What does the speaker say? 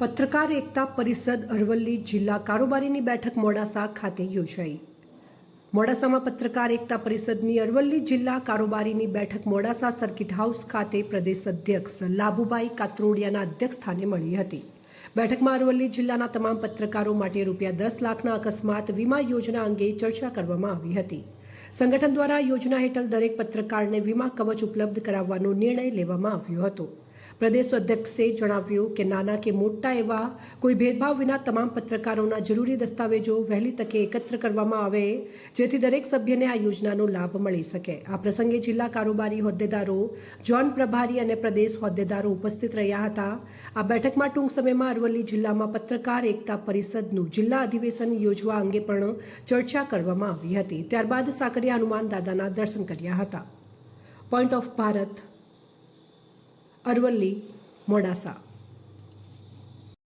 પત્રકાર એકતા પરિષદ અરવલ્લી જિલ્લા કારોબારીની બેઠક મોડાસા ખાતે યોજાઈ. મોડાસામાં પત્રકાર એકતા પરિષદની અરવલ્લી જિલ્લા કારોબારીની બેઠક મોડાસા સર્કિટ હાઉસ ખાતે પ્રદેશ અધ્યક્ષ લાભુભાઈ કાત્રોડિયાના અધ્યક્ષસ્થાને મળી હતી. બેઠકમાં અરવલ્લી જિલ્લાના તમામ પત્રકારો માટે રૂપિયા દસ લાખના અકસ્માત વીમા યોજના અંગે ચર્ચા કરવામાં આવી હતી. સંગઠન દ્વારા યોજના હેઠળ દરેક પત્રકારને વીમા કવચ ઉપલબ્ધ કરાવવાનો નિર્ણય લેવામાં આવ્યો હતો. પ્રદેશ અધ્યક્ષે જણાવ્યું કે નાના કે મોટા એવા કોઈ ભેદભાવ વિના તમામ પત્રકારોના જરૂરી દસ્તાવેજો વહેલી તકે એકત્ર કરવામાં આવે, જેથી દરેક સભ્યને આ યોજનાનો લાભ મળી શકે. આ પ્રસંગે જિલ્લા કારોબારી હોદ્દેદારો જોન પ્રભારી અને પ્રદેશ હોદ્દેદારો ઉપસ્થિત રહ્યા હતા. આ બેઠકમાં ટૂંક સમયમાં અરવલ્લી જિલ્લામાં પત્રકાર એકતા પરિષદનું જિલ્લા અધિવેશન યોજવા અંગે પણ ચર્ચા કરવામાં આવી હતી. ત્યારબાદ સાકરિયા હનુમાન દાદાના દર્શન કર્યા હતા. Point of Bharat Aravalli Modasa.